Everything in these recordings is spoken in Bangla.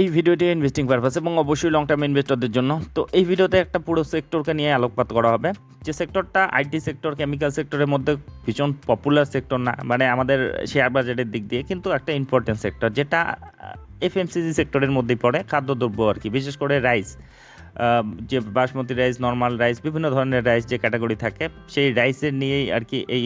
এই ভিডিওটি ইনভেস্টিং পারপাস এবং অবশ্যই লং টার্ম ইনভেস্টরদের জন্য। তো এই ভিডিওতে একটা পুরো সেক্টরকে নিয়ে আলোকপাত করা হবে। যে সেক্টরটা আইটি সেক্টর কেমিক্যাল সেক্টরের মধ্যে ভীষণ পপুলার সেক্টর না মানে আমাদের শেয়ার বাজারের দিক দিয়ে কিন্তু একটা ইম্পর্টেন্ট সেক্টর যেটা এফএমসিজি সেক্টরের মধ্যেই পড়ে, খাদ্যদ্রব্য আর কি, বিশেষ করে রাইস যে বাসমতি রাইস নর্মাল রাইস বিভিন্ন ধরনের রাইস যে ক্যাটাগরি থাকে, সেই রাইসের নিয়েই আর কি এই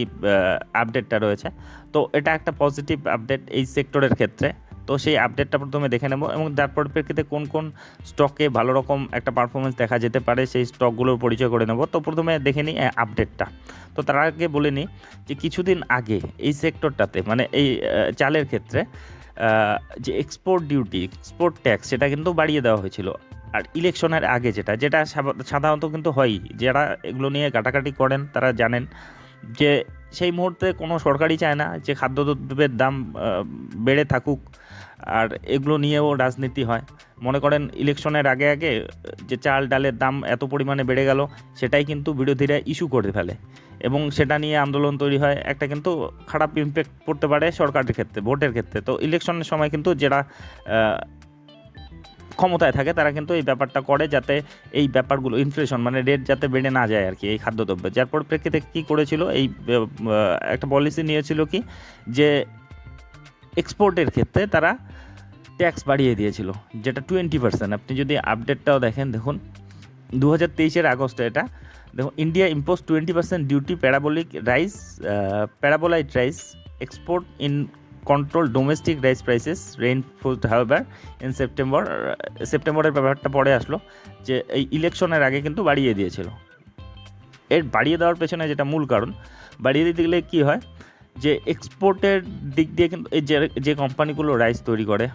আপডেটটা রয়েছে। তো এটা একটা পজিটিভ আপডেট এই সেক্টরের ক্ষেত্রে। তো সেই আপডেটটা প্রথমে দেখে নেব এবং যার পরিপ্রেক্ষিতে কোন কোন স্টকে ভালো রকম একটা পারফরমেন্স দেখা যেতে পারে, সেই স্টকগুলোর পরিচয় করে নেব। তো প্রথমে দেখে নিই আপডেটটা তো তার আগে বলে নিই যে কিছুদিন আগে এই সেক্টরটাতে মানে এই চালের ক্ষেত্রে যে এক্সপোর্ট ডিউটি এক্সপোর্ট ট্যাক্স সেটা কিন্তু বাড়িয়ে দেওয়া হয়েছিল। আর ইলেকশনের আগে যেটা যেটা সাধারণত কিন্তু হয়ই। যারা এগুলো নিয়ে কাটাকাটি করেন, তারা জানেন যে সেই মুহূর্তে কোনো সরকারই চায় না যে খাদ্যদ্রব্যের দাম বেড়ে থাকুক, আর এগুলো নিয়েও রাজনীতি হয়। মনে করেন ইলেকশনের আগে আগে যে চাল ডালের দাম এত পরিমাণে বেড়ে গেল, সেটাই কিন্তু বিরোধীরা ইস্যু করে ফেলে। এবং সেটা নিয়ে আন্দোলন তৈরি হয়, একটা কিন্তু খারাপ ইমপ্যাক্ট পড়তে পারে সরকারের ক্ষেত্রে, ভোটের ক্ষেত্রে। তো ইলেকশনের সময় কিন্তু যারা ক্ষমতায় থাকে, তারা কিন্তু এই ব্যাপারটা করে যাতে এই ব্যাপারগুলো ইনফ্লেশন মানে রেট যাতে বেড়ে না যায় আর কি এই খাদ্যদ্রব্যে। যার পরিপ্রেক্ষিতে কী করেছিল, এই একটা পলিসি নিয়েছিল কি, যে এক্সপোর্টের ক্ষেত্রে তারা ট্যাক্স বাড়িয়ে দিয়েছিল, যেটা টোয়েন্টি পার্সেন্ট আপনি যদি আপডেটটাও দেখেন, দেখুন দু হাজার তেইশের আগস্টে এটা, দেখুন India impose twenty percent duty parboiled rice parboiled rice export in control domestic rice prices reinforced however in September সেপ্টেম্বরের ব্যাপারটা পরে আসলো, যে এই ইলেকশনের আগে কিন্তু বাড়িয়ে দিয়েছিল। এর বাড়িয়ে দেওয়ার পেছনে যেটা মূল কারণ, বাড়িয়ে দিতে গেলে কী হয়? যে এক্সপোর্টের দিক দিয়ে কিন্তু এই যে যে কোম্পানিগুলো রাইস তৈরি করে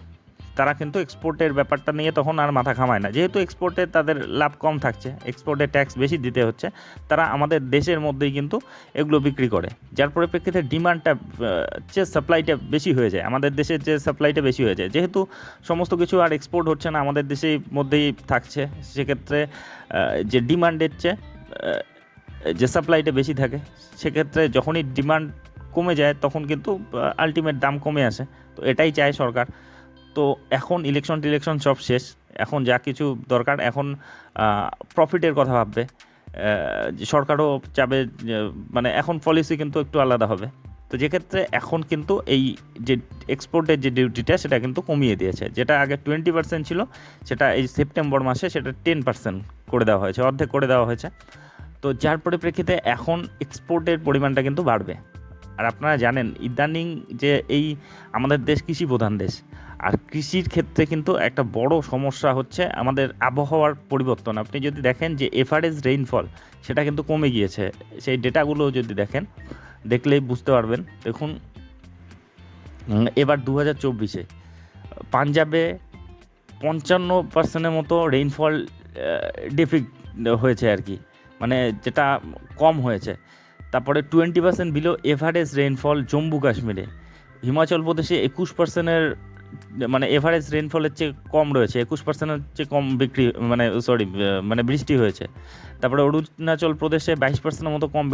তারা কিন্তু এক্সপোর্টের ব্যাপারটা নিয়ে তখন আর মাথা ঘামায় না। যেহেতু এক্সপোর্টে তাদের লাভ কম থাকছে এক্সপোর্টে ট্যাক্স বেশি দিতে হচ্ছে, তারা আমাদের দেশের মধ্যেই কিন্তু এগুলো বিক্রি করে। যার পরিপ্রেক্ষিতে ডিমান্ডটা যে সাপ্লাইটা বেশি হয়ে যায়, আমাদের দেশের যে সাপ্লাইটা বেশি হয়ে যায়, যেহেতু সমস্ত কিছু আর এক্সপোর্ট হচ্ছে না, আমাদের দেশের মধ্যেই থাকছে, সেক্ষেত্রে যে ডিমান্ডের চেয়ে যে সাপ্লাইটা বেশি থাকে, সেক্ষেত্রে যখনই ডিমান্ড কমে যায়, তখন কিন্তু আলটিমেট দাম কমে আসে। তো এটাই চায় সরকার। তো এখন ইলেকশন টিলেকশন সব শেষ। এখন যা কিছু দরকার, এখন প্রফিটের কথা ভাববে। সরকারও চাবে মানে এখন পলিসি কিন্তু একটু আলাদা হবে। তো যেক্ষেত্রে এখন কিন্তু এই যে এক্সপোর্টের যে ডিউটিটা সেটা কিন্তু কমিয়ে দিয়েছে। যেটা আগে টোয়েন্টি পার্সেন্ট ছিল, সেটা এই সেপ্টেম্বর মাসে সেটা টেন পার্সেন্ট করে দেওয়া হয়েছে, অর্ধেক করে দেওয়া হয়েছে। তো যার পরিপ্রেক্ষিতে এখন এক্সপোর্টের পরিমাণটা কিন্তু বাড়বে। আর আপনারা জানেন, ইদানিং যে এই আমাদের দেশ কৃষি প্রধান দেশ আর কৃষির ক্ষেত্রে কিন্তু একটা বড় সমস্যা হচ্ছে আমাদের আবহাওয়ার পরিবর্তন। আপনি যদি দেখেন যে এভারেজ রেইনফল সেটা কিন্তু কমে গিয়েছে। সেই ডেটাগুলো যদি দেখেন, দেখলেই বুঝতে পারবেন। দেখুন এবার দু হাজার চব্বিশে, পাঞ্জাবে পঞ্চান্ন পার্সেন্টের মতো রেইনফল ডিফিক হয়েছে আর কি। মানে যেটা কম হয়েছে। তারপরে twenty percent below average rainfall Jammu কাশ্মীরে হিমাচল প্রদেশে একুশ পার্সেন্টের মানে এভারেজ রেনফলের চেয়ে কম রয়েছে, একুশ পার্সেন্টের চেয়ে কম বিক্রি মানে সরি মানে বৃষ্টি হয়েছে। তারপরে অরুণাচল প্রদেশে বাইশ পার্সেন্টের মতো কম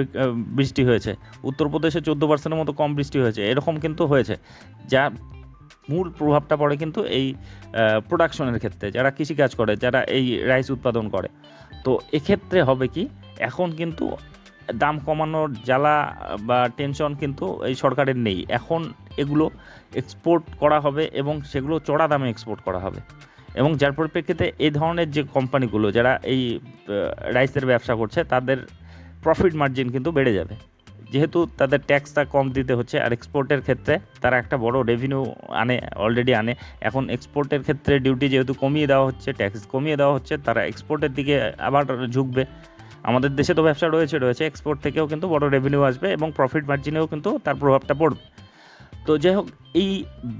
বৃষ্টি হয়েছে। উত্তরপ্রদেশে চোদ্দ পার্সেন্টের মতো কম বৃষ্টি হয়েছে। এরকম কিন্তু হয়েছে। যা মূল প্রভাবটা পড়ে কিন্তু এই প্রোডাকশনের ক্ষেত্রে, যারা কৃষিকাজ করে, যারা এই রাইস উৎপাদন করে। তো এক্ষেত্রে হবে কি, এখন কিন্তু দাম কমানোর জ্বালা বা টেনশন কিন্তু এই সরকারের নেই। এখন এগুলো এক্সপোর্ট করা হবে এবং সেগুলো চড়া দামে এক্সপোর্ট করা হবে। এবং যার পরিপ্রেক্ষিতে এই ধরনের যে কোম্পানিগুলো, যারা এই রাইসের ব্যবসা করছে, তাদের প্রফিট মার্জিন কিন্তু বেড়ে যাবে। যেহেতু তাদের ট্যাক্সটা কম দিতে হচ্ছে, আর এক্সপোর্টের ক্ষেত্রে তারা একটা বড় রেভিনিউ আনে অলরেডি আনে। এখন এক্সপোর্টের ক্ষেত্রে ডিউটি যেহেতু কমিয়ে দেওয়া হচ্ছে ট্যাক্স কমিয়ে দেওয়া হচ্ছে, তারা এক্সপোর্টের দিকে আবার ঝুঁকবে। আমাদের দেশে তো ব্যবসা রয়েছে রয়েছে। এক্সপোর্ট থেকেও কিন্তু বড় রেভিনিউ আসবে এবং প্রফিট মার্জিনেও কিন্তু তার প্রভাবটা পড়বে। তো যাই হোক, এই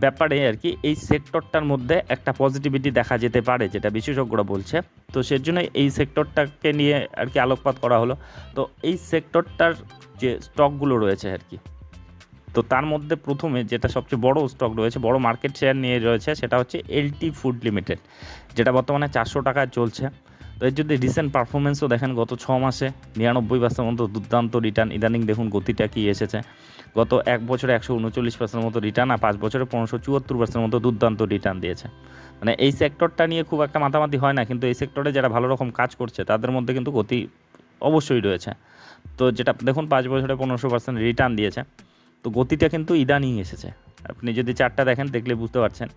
ব্যাপারে আর কি, এই সেক্টরটার মধ্যে একটা পজিটিভিটি দেখা যেতে পারে, যেটা বিশেষজ্ঞরা বলছে। তো সেজন্য এই সেক্টরটাকে নিয়ে আর কি আলোকপাত করা হলো। তো এই সেক্টরটার যে স্টকগুলো রয়েছে আর কি, তো তার মধ্যে প্রথমে যেটা সবচেয়ে বড় স্টক রয়েছে, বড় মার্কেট শেয়ার নিয়ে রয়েছে, সেটা হচ্ছে এলটি ফুড লিমিটেড যেটা বর্তমানে চারশো টাকায় চলছে। তো এর যদি রিসেন্ট পারফরমেন্সও দেখেন, গত ছ মাসে নিরানব্বই পার্সেন্ট মতো দুর্দান্ত রিটার্ন ইদানিং দেখুন গতিটা কি এসেছে। গত এক বছরে একশো উনচল্লিশ পার্সেন্ট মতো রিটার্ন আর পাঁচ বছরে পনেরোশো চুয়াত্তর পার্সেন্ট মতো দুর্দান্ত রিটার্ন দিয়েছে। মানে এই সেক্টরটা নিয়ে খুব একটা মাতামাতি হয় না, কিন্তু এই সেক্টরে যারা ভালো রকম কাজ করছে, তাদের মধ্যে কিন্তু গতি অবশ্যই রয়েছে। তো যেটা দেখুন, পাঁচ বছরে পনেরোশো পার্সেন্ট রিটার্ন দিয়েছে। তো গতিটা কিন্তু ইদানিং এসেছে। আপনি যদি চারটা দেখেন, দেখলে বুঝতে পারছেন।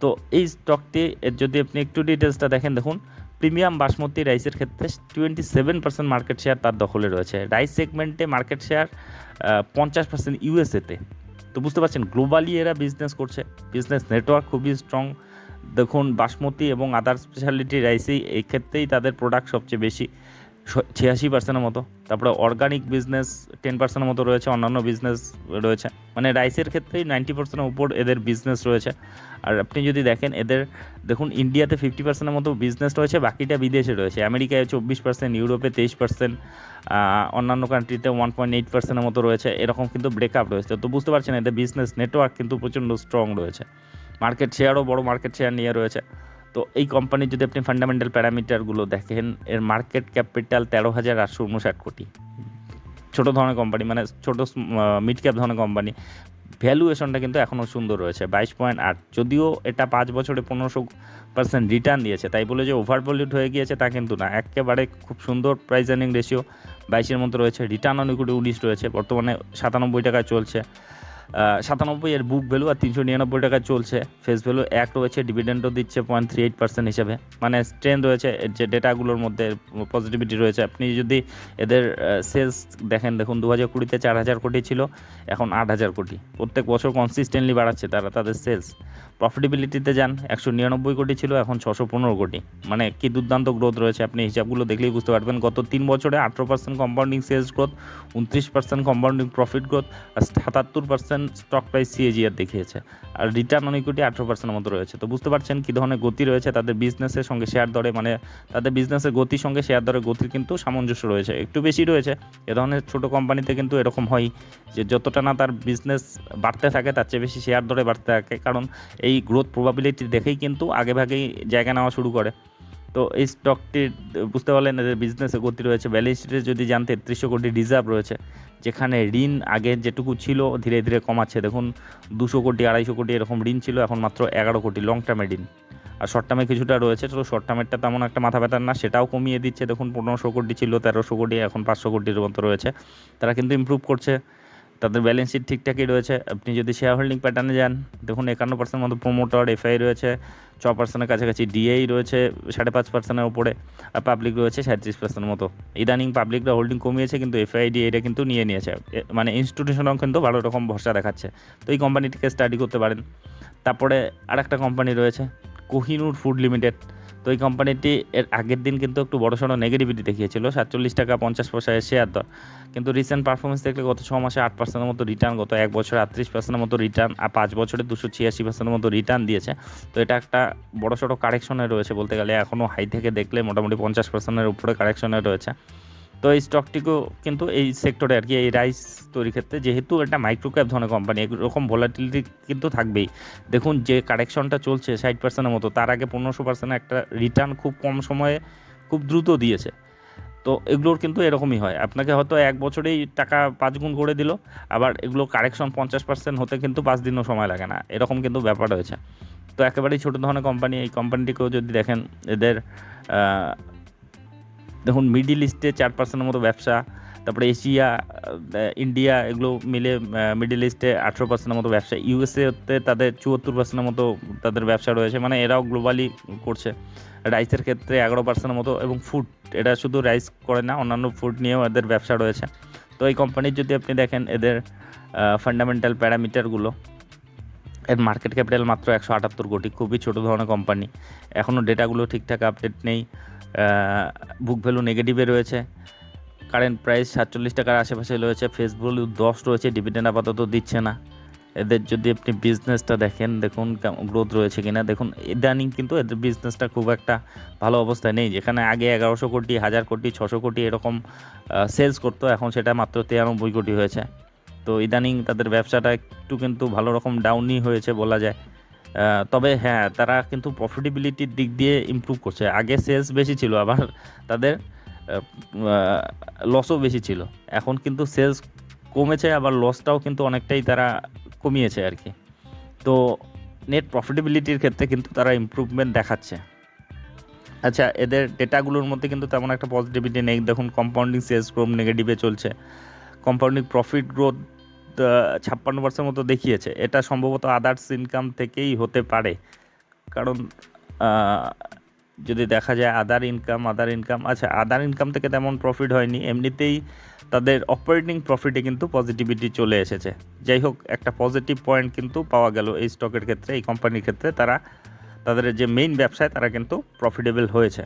তো এই স্টকটি এর যদি আপনি একটু ডিটেলসটা দেখেন, দেখুন প্রিমিয়াম বাসমতি রাইসের ক্ষেত্রে twenty seven percent market share তার দখলে রয়েছে। রাইস সেগমেন্টে মার্কেট শেয়ার পঞ্চাশ পার্সেন্ট ইউএসএতে তো বুঝতে পারছেন গ্লোবালি এরা বিজনেস করছে। বিজনেস নেটওয়ার্ক খুবই স্ট্রং দেখুন, বাসমতি এবং আদার স্পেশালিটি রাইসেই এই ক্ষেত্রেই তাদের প্রোডাক্ট সবচেয়ে বেশি ছিয়াশি পার্সেন্টের মতো। তারপরে অর্গানিক বিজনেস টেন পার্সেন্টের মতো রয়েছে, অন্যান্য বিজনেস রয়েছে। মানে রাইসের ক্ষেত্রেই নাইনটি পার্সেন্টের উপর এদের বিজনেস রয়েছে। আর আপনি যদি দেখেন, এদের দেখুন ইন্ডিয়াতে ফিফটি পার্সেন্টের মতো বিজনেস রয়েছে, বাকিটা বিদেশে রয়েছে। আমেরিকায় চব্বিশ পার্সেন্ট ইউরোপে তেইশ পার্সেন্ট অন্যান্য কান্ট্রিতে ওয়ান পয়েন্ট এইট পার্সেন্টের মতো রয়েছে। এরকম কিন্তু ব্রেকআপ রয়েছে। তো বুঝতে পারছেন, এদের বিজনেস নেটওয়ার্ক কিন্তু প্রচণ্ড স্ট্রং রয়েছে। মার্কেট শেয়ারও বড় মার্কেট শেয়ার নিয়ে রয়েছে। তো এই কোম্পানির যদি আপনি ফান্ডামেন্টাল প্যারামিটারগুলো দেখেন, এর মার্কেট ক্যাপিটাল তেরো হাজার আটশো উনষাট কোটি। ছোটো ধরনের কোম্পানি মানে ছোটো মিড ক্যাপ ধরনের কোম্পানি ভ্যালুয়েশনটা কিন্তু এখনও সুন্দর রয়েছে, বাইশ পয়েন্ট আট। যদিও এটা পাঁচ বছরে পনেরোশো পার্সেন্ট রিটার্ন দিয়েছে, তাই বলে যে ওভার ভলিউড হয়ে গিয়েছে তা কিন্তু না। একেবারে খুব সুন্দর প্রাইস আর্নিং রেশিও বাইশের মতো রয়েছে রিটার্ন অন উনিশ রয়েছে, বর্তমানে সাতানব্বই টাকায় চলছে। সাতানব্বই এর বুক ভ্যালু আর তিনশো নিরানব্বই টাকা চলছে। ফেস ভ্যালু এক রয়েছে ডিভিডেন্ডও দিচ্ছে পয়েন্ট থ্রি এইট পার্সেন্ট হিসাবে। মানে স্ট্রেন্থ রয়েছে, এর যে ডেটাগুলোর মধ্যে পজিটিভিটি রয়েছে। আপনি যদি এদের সেলস দেখেন, দেখুন দু হাজার কুড়িতে চার হাজার কোটি ছিল, এখন আট হাজার কোটি। প্রত্যেক বছর কনসিস্টেন্টলি বাড়াচ্ছে তারা, তাদের সেলস প্রফিটেবিলিটিতে যান, একশো নিরানব্বই কোটি ছিল, এখন ছশো পনেরো কোটি। মানে কি দুর্দান্ত গ্রোথ রয়েছে আপনি হিসাবগুলো দেখলেই বুঝতে পারবেন। গত তিন বছরে আঠেরো পার্সেন্ট কম্পাউন্ডিং সেলস গ্রোথ উনত্রিশ পার্সেন্ট কম্পাউন্ডিং প্রফিট গ্রোথ আর সাতাত্তর পার্সেন্ট স্টক প্রাইস সিএজিআর দেখিয়েছে। আর রিটার্ন অন ইকুইটি আঠেরো পার্সেন্টের মতো রয়েছে। তো বুঝতে পারছেন কী ধরনের গতি রয়েছে তাদের বিজনেসের সঙ্গে শেয়ার দরে। মানে তাদের বিজনেসের গতির সঙ্গে শেয়ার দরের গতির কিন্তু সামঞ্জস্য রয়েছে। একটু বেশি রয়েছে, এ ধরনের ছোটো কোম্পানিতে কিন্তু এরকম হয় যে যতটা না তার বিজনেস বাড়তে থাকে, তার চেয়ে বেশি শেয়ার দরে বাড়তে থাকে। কারণ এই গ্রোথ প্রবাবিলিটি দেখেই কিন্তু আগে ভাগেই জায়গা নেওয়া শুরু করে। তো এই স্টকটির বুঝতে পারলেন এদের বিজনেসে গতি রয়েছে। ব্যালেন্স শিটে যদি জানতে তেত্রিশশো কোটি রিজার্ভ রয়েছে, যেখানে ঋণ আগে যেটুকু ছিল ধীরে ধীরে কমাচ্ছে। দেখুন, দুশো কোটি, আড়াইশো কোটি এরকম ঋণ ছিল, এখন মাত্র এগারো কোটি লং টার্মের ঋণ। আর শর্ট টার্মে কিছুটা রয়েছে, তো শর্ট টার্মেরটা তেমন একটা মাথা ব্যথার না, সেটাও কমিয়ে দিচ্ছে। দেখুন, পনেরোশো কোটি ছিল, তেরোশো কোটি, এখন পাঁচশো কোটির মতো রয়েছে। তারা কিন্তু ইমপ্রুভ করছে। তাদের ব্যালেন্স শিট ঠিকঠাকই রয়েছে। আপনি যদি শেয়ার হোল্ডিং প্যাটার্নে যান, দেখুন একান্ন পার্সেন্ট মতো প্রোমোটার এফআই রয়েছে, ছ পার্সেন্টের কাছাকাছি ডিএই রয়েছে, সাড়ে পাঁচ পার্সেন্টের উপরে, আর পাবলিক রয়েছে সাঁত্রিশ পার্সেন্ট মতো। ইদানিং পাবলিকরা হোল্ডিং কমিয়েছে, কিন্তু এফআইডি এটা কিন্তু নিয়ে নিয়েছে। মানে ইনস্টিটিউশনও কিন্তু ভালো রকম ভরসা দেখাচ্ছে। তো এই কোম্পানিটিকে স্টাডি করতে পারেন। তারপরে আরেকটা কোম্পানি রয়েছে কোহিনুর ফুড লিমিটেড। তো এই কোম্পানিটি এর আগের দিন কিন্তু একটু বড় সড়ো নেগেটিভিটি দেখিয়েছিল। সাতচল্লিশ টাকা পঞ্চাশ পয়সায় শেয়ার দর। কিন্তু রিসেন্ট পারফরমেন্স দেখলে গত ছ মাসে আট পার্সেন্টের মতো রিটার্ন গত এক বছরে আটত্রিশ পার্সেন্টের মতো রিটার্ন আর পাঁচ বছরে দুশো ছিয়াশি পার্সেন্টের মতো রিটার্ন দিয়েছে। তো এটা একটা বড় সড়ো কারেকশনে রয়েছে বলতে গেলে। এখনও হাই থেকে দেখলে মোটামুটি পঞ্চাশ পার্সেন্টের উপরে কারেকশনে রয়েছে। তো এই স্টকটিকেও কিন্তু এই সেক্টরে আর কি, এই রাইস তৈরির ক্ষেত্রে যেহেতু এটা মাইক্রো ক্যাপ ধরনের কোম্পানি এরকম ভোলাটিলিটি কিন্তু থাকবেই। দেখুন, যে কারেকশনটা চলছে ষাট পার্সেন্টের মতো, তার আগে পনেরোশো পার্সেন্ট একটা রিটার্ন খুব কম সময়ে খুব দ্রুত দিয়েছে। তো এগুলোর কিন্তু এরকমই হয়। আপনাকে হয়তো এক বছরেই টাকা পাঁচ গুণ করে দিল, আবার এগুলো কারেকশন পঞ্চাশ পার্সেন্ট হতে কিন্তু পাঁচ দিনও সময় লাগে না। এরকম কিন্তু ব্যাপার রয়েছে। তো একেবারেই ছোটো ধরনের কোম্পানি এই কোম্পানিটিকেও যদি দেখেন, এদের দেখুন মিডিল ইস্টে চার পার্সেন্টের মতো ব্যবসা, তারপরে এশিয়া ইন্ডিয়া এগুলো মিলে মিডিল ইস্টে আঠেরো পার্সেন্টের মতো ব্যবসা ইউএসএতে তাদের চুয়াত্তর পার্সেন্টের মতো তাদের ব্যবসা রয়েছে মানে এরাও গ্লোবালি করছে। রাইসের ক্ষেত্রে এগারো পার্সেন্টের মতো এবং ফুড এটা শুধু রাইস করে না, অন্যান্য ফুড নিয়েও এদের ব্যবসা রয়েছে। তো এই কোম্পানির যদি আপনি দেখেন, এদের ফান্ডামেন্টাল প্যারামিটারগুলো এর মার্কেট ক্যাপিটাল মাত্র একশো আটাত্তর কোটি, খুবই ছোটো ধরনের কোম্পানি এখনও ডেটাগুলো ঠিকঠাক আপডেট নেই বুক ভ্যালু নেগেটিভে রয়েছে। কারেন্ট প্রাইস সাতচল্লিশ টাকার আশেপাশে রয়েছে ফেস ভ্যালু দশ রয়েছে ডিভিডেন্ড আপাতত দিচ্ছে না। এদের যদি আপনি বিজনেসটা দেখেন, দেখুন গ্রোথ রয়েছে কিনা। দেখুন, ইদানিং কিন্তু এদের বিজনেসটা খুব একটা ভালো অবস্থায় নেই। যেখানে আগে এগারোশো কোটি, হাজার কোটি, ছশো কোটি এরকম সেলস করতো, এখন সেটা মাত্র তিরানব্বই কোটি হয়েছে। তো ইদানিং তাদের ব্যবসাটা একটু কিন্তু ভালো রকম ডাউনই হয়েছে বলা যায়। তবে হ্যাঁ তারা কিন্তু প্রফিটেবিলিটির দিক দিয়ে ইমপ্রুভ করছে। আগে সেলস বেশি ছিল, আবার তাদের লসও বেশি ছিল। এখন কিন্তু সেলস কমেছে, আবার লসটাও কিন্তু অনেকটাই তারা কমিয়েছে আর কি। তো নেট প্রফিটেবিলিটির ক্ষেত্রে কিন্তু তারা ইমপ্রুভমেন্ট দেখাচ্ছে। আচ্ছা এদের ডেটাগুলোর মধ্যে কিন্তু তেমন একটা পজিটিভিটি নেই। দেখুন কম্পাউন্ডিং সেলস গ্রোথ নেগেটিভে চলছে। কম্পাউন্ডিং প্রফিট গ্রোথ ছাপ্পান্ন পার্সেন্ট মতো দেখিয়েছে। এটা সম্ভবত আদার্স ইনকাম থেকেই হতে পারে। কারণ যদি দেখা যায় আদার ইনকাম আদার ইনকাম আচ্ছা আদার ইনকাম থেকে তেমন প্রফিট হয়নি। এমনিতেই তাদের অপারেটিং প্রফিটে কিন্তু পজিটিভিটি চলে এসেছে। যাই হোক, একটা পজিটিভ পয়েন্ট কিন্তু পাওয়া গেল এই স্টকের ক্ষেত্রে, এই কোম্পানির ক্ষেত্রে। তারা, তাদের যে মেইন ব্যবসায়, তারা কিন্তু প্রফিটেবল হয়েছে।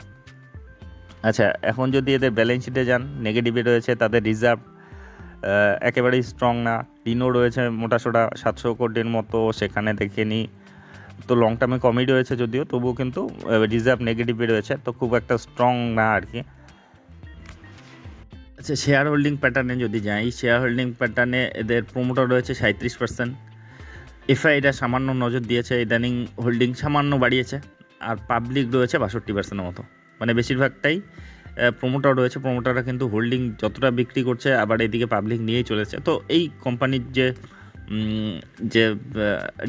আচ্ছা এখন যদি এদের ব্যালেন্স শিটে যান নেগেটিভে রয়েছে, তাদের রিজার্ভ একেবারেই স্ট্রং না। ঋণও রয়েছে মোটাসোটা সাতশো কোটির মতো, সেখানে দেখে নিই তো লং টার্মে কমই রয়েছে যদিও, তবুও কিন্তু রিজার্ভ নেগেটিভে রয়েছে, তো খুব একটা স্ট্রং না আর কি। আচ্ছা শেয়ার হোল্ডিং প্যাটার্নে যদি যাই শেয়ার হোল্ডিং প্যাটার্নে এদের প্রমোটার রয়েছে সাঁত্রিশ পার্সেন্ট এফআই এটা সামান্য নজর দিয়েছে, ইদানিং হোল্ডিং সামান্য বাড়িয়েছে, আর পাবলিক রয়েছে বাষট্টি পার্সেন্টের মতো। মানে বেশিরভাগটাই প্রমোটার রয়েছে প্রমোটাররা কিন্তু হোল্ডিং যতটা বিক্রি করছে, আবার এদিকে পাবলিক নিয়েই চলেছে। তো এই কোম্পানির যে যে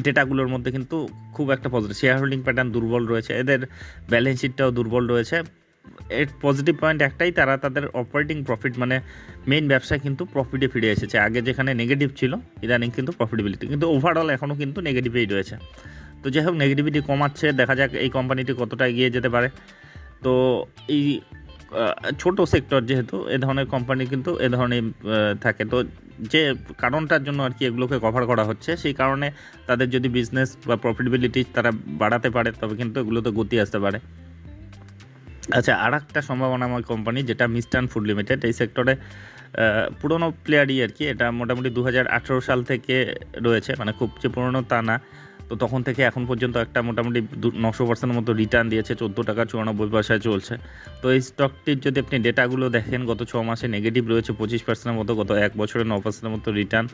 ডেটাগুলোর মধ্যে কিন্তু খুব একটা পজিটিভ শেয়ার হোল্ডিং প্যাটার্ন দুর্বল রয়েছে, এদের ব্যালেন্স শিটটাও দুর্বল রয়েছে। এর পজিটিভ পয়েন্ট একটাই, তারা তাদের অপারেটিং প্রফিট মানে মেইন ব্যবসায় কিন্তু প্রফিটে ফিরে এসেছে। আগে যেখানে নেগেটিভ ছিল, ইদানিং কিন্তু প্রফিটেবিলিটি কিন্তু ওভারঅল এখনও কিন্তু নেগেটিভেই রয়েছে। তো যাই হোক নেগেটিভিটি কমাচ্ছে, দেখা যাক এই কোম্পানিটি কতটা এগিয়ে যেতে পারে। তো এই ছোট সেক্টর যেহেতু, এ ধরনের কোম্পানি কিন্তু এ ধরনের থাকে। তো যে কারণটার জন্য আর কি এগুলোকে কভার করা হচ্ছে, সেই কারণে তাদের যদি বিজনেস বা প্রফিটেবিলিটি তারা বাড়াতে পারে, তবে কিন্তু এগুলোতে গতি আসতে পারে। আচ্ছা আর একটা সম্ভাবনাময় কোম্পানি যেটা মিস্টার্ন ফুড লিমিটেড এই সেক্টরে পুরনো প্লেয়ারই আর কি, এটা মোটামুটি দু হাজার আঠেরো সাল থেকে রয়েছে মানে খুব যে পুরনো তা না। তো তখন থেকে এখন পর্যন্ত একটা মোটামুটি নশো পার্সেন্টের মতো রিটার্ন দিয়েছে, চোদ্দ টাকা চুরানব্বই পয়সায় চলছে। তো এই স্টকটির যদি আপনি ডেটাগুলো দেখেন, গত ছ মাসে নেগেটিভ রয়েছে পঁচিশ পার্সেন্টের মতো, গত এক বছরে ন পার্সেন্টের মতো রিটার্ন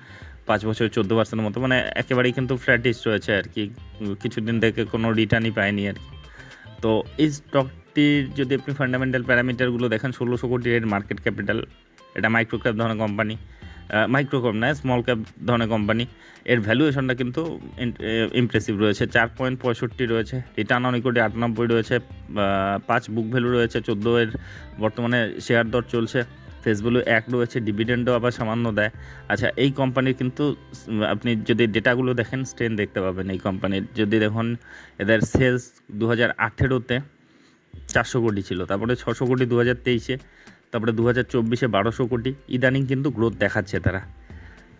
পাঁচ বছরে চোদ্দ পার্সেন্টের মতো মানে একেবারেই কিন্তু ফ্ল্যাটিস রয়েছে আর কি। কিছুদিন থেকে কোনো রিটার্নই পায়নি আর কি। তো এই স্টকটির যদি আপনি ফান্ডামেন্টাল প্যারামিটারগুলো দেখেন, ষোলোশো কোটি রেট মার্কেট ক্যাপিটাল এটা মাইক্রো ক্যাপ ধরনের কোম্পানি মাইক্রো ক্যাপ নয় স্মল ক্যাপ ধরনের কোম্পানি এর ভ্যালুয়েশনটা কিন্তু ইমপ্রেসিভ রয়েছে। চার পয়েন্ট পঁয়ষট্টি রয়েছে। রিটার্ন অন ইকুইটি আটানব্বই রয়েছে। পাঁচ বুক ভ্যালু রয়েছে। চোদ্দ এর বর্তমানে শেয়ার দর চলছে। ফেস ভ্যালু এক রয়েছে। ডিভিডেন্ডও আবার সামান্য দেয়। আচ্ছা এই কোম্পানির কিন্তু আপনি যদি ডেটাগুলো দেখেন স্ট্রেন দেখতে পাবেন এই কোম্পানির যদি দেখুন, এদের সেলস দু হাজার আঠেরোতে চারশো কোটি ছিল। তারপরে ছশো কোটি দু হাজার তেইশে। তারপরে দু হাজার চব্বিশে বারোশো কোটি। ইদানিং কিন্তু গ্রোথ দেখাচ্ছে তারা।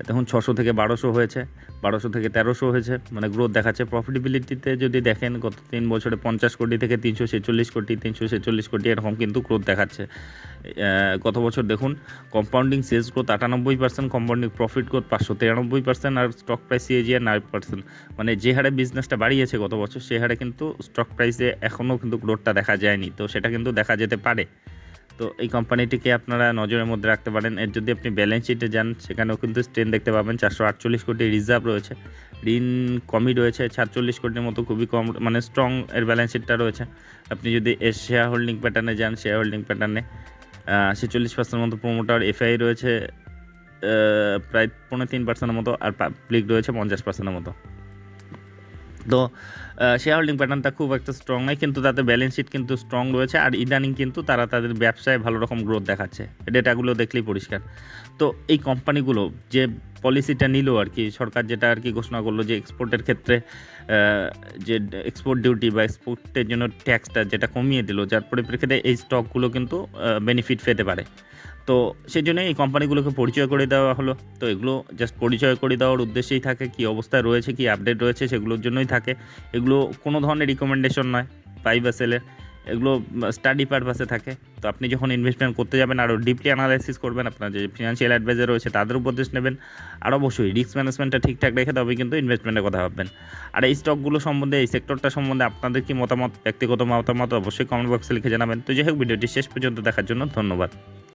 দেখুন ছশো থেকে বারোশো হয়েছে, বারোশো থেকে তেরোশো হয়েছে মানে গ্রোথ দেখাচ্ছে। প্রফিটেবিলিটিতে যদি দেখেন, গত তিন বছরে পঞ্চাশ কোটি থেকে তিনশো ছেচল্লিশ কোটি, তিনশো ছেচল্লিশ কোটি এরকম কিন্তু গ্রোথ দেখাচ্ছে। গত বছর দেখুন কম্পাউন্ডিং সেলস গ্রোথ আটানব্বই পার্সেন্ট কম্পাউন্ডিং প্রফিট গ্রোথ পাঁচশো তিরানব্বই পার্সেন্ট আর stock price CAGR nine percent মানে যে হারে বিজনেসটা বাড়িয়েছে গত বছর, সে হারে কিন্তু স্টক প্রাইসে এখনও কিন্তু গ্রোথটা দেখা যায়নি। তো সেটা কিন্তু দেখা যেতে পারে। তো এই কোম্পানিটিকে আপনারা নজরের মধ্যে রাখতে পারেন। এর যদি আপনি ব্যালেন্স শিটে যান, সেখানেও কিন্তু স্ট্রেন দেখতে পাবেন। চারশো আটচল্লিশ কোটি রিজার্ভ রয়েছে। ঋণ কমই রয়েছে। সাতচল্লিশ কোটির মতো খুবই কম মানে স্ট্রং এর ব্যালেন্স শিটটা রয়েছে। আপনি যদি শেয়ার হোল্ডিং প্যাটার্নে যান শেয়ার হোল্ডিং প্যাটার্নে ছেচল্লিশ পার্সেন্ট মতো প্রোমোটার এফআই রয়েছে প্রায় পৌনে তিন পার্সেন্টের মতো আর পাবলিক রয়েছে পঞ্চাশ পার্সেন্টের মতো। তো শেয়ার হোল্ডিং প্যাটার্নটা খুব একটা স্ট্রং নয় কিন্তু তাতে ব্যালেন্স শিট কিন্তু স্ট্রং রয়েছে আর ইদানিং কিন্তু তারা তাদের ব্যবসায় ভালো রকম গ্রোথ দেখাচ্ছে। ডেটাগুলো দেখলেই পরিষ্কার। তো এই কোম্পানিগুলো যে পলিসিটা নিল আর কি, সরকার যেটা আর কি ঘোষণা করল যে এক্সপোর্টের ক্ষেত্রে যে এক্সপোর্ট ডিউটি বা এক্সপোর্টের জন্য ট্যাক্সটা যেটা কমিয়ে দিল, যার পরিপ্রেক্ষিতে এই স্টকগুলো কিন্তু বেনিফিট পেতে পারে। তো সেই জন্য এই কোম্পানিগুলোকে পরিচয় করে দেওয়া হলো। তো এগুলো জাস্ট পরিচয় করে দেওয়ার উদ্দেশ্যেই থাকে, কি অবস্থায় রয়েছে, কি আপডেট রয়েছে সেগুলোর জন্যই থাকে। এগুলো কোনো ধরনের রিকমেন্ডেশন নয়, পাই বা সেলের এগুলো স্টাডি পারপাসে থাকে। তো আপনি যখন ইনভেস্টমেন্ট করতে যাবেন আরও ডিপলি অ্যানালাইসিস করবেন, আপনার যে ফিনান্সিয়াল অ্যাডভাইজার রয়েছে তাদের উপদেশ নেবেন। আর অবশ্যই রিস্ক ম্যানেজমেন্টটা ঠিকঠাক রেখে তবে কিন্তু ইনভেস্টমেন্টের কথা ভাববেন। আর এই স্টকগুলো সম্বন্ধে, এই সেক্টরটা সম্বন্ধে আপনাদের কি মতামত, ব্যক্তিগত মতামত, অবশ্যই কমেন্ট বক্সে লিখে জানাবেন। তো যাই হোক, ভিডিওটি শেষ পর্যন্ত দেখার জন্য ধন্যবাদ।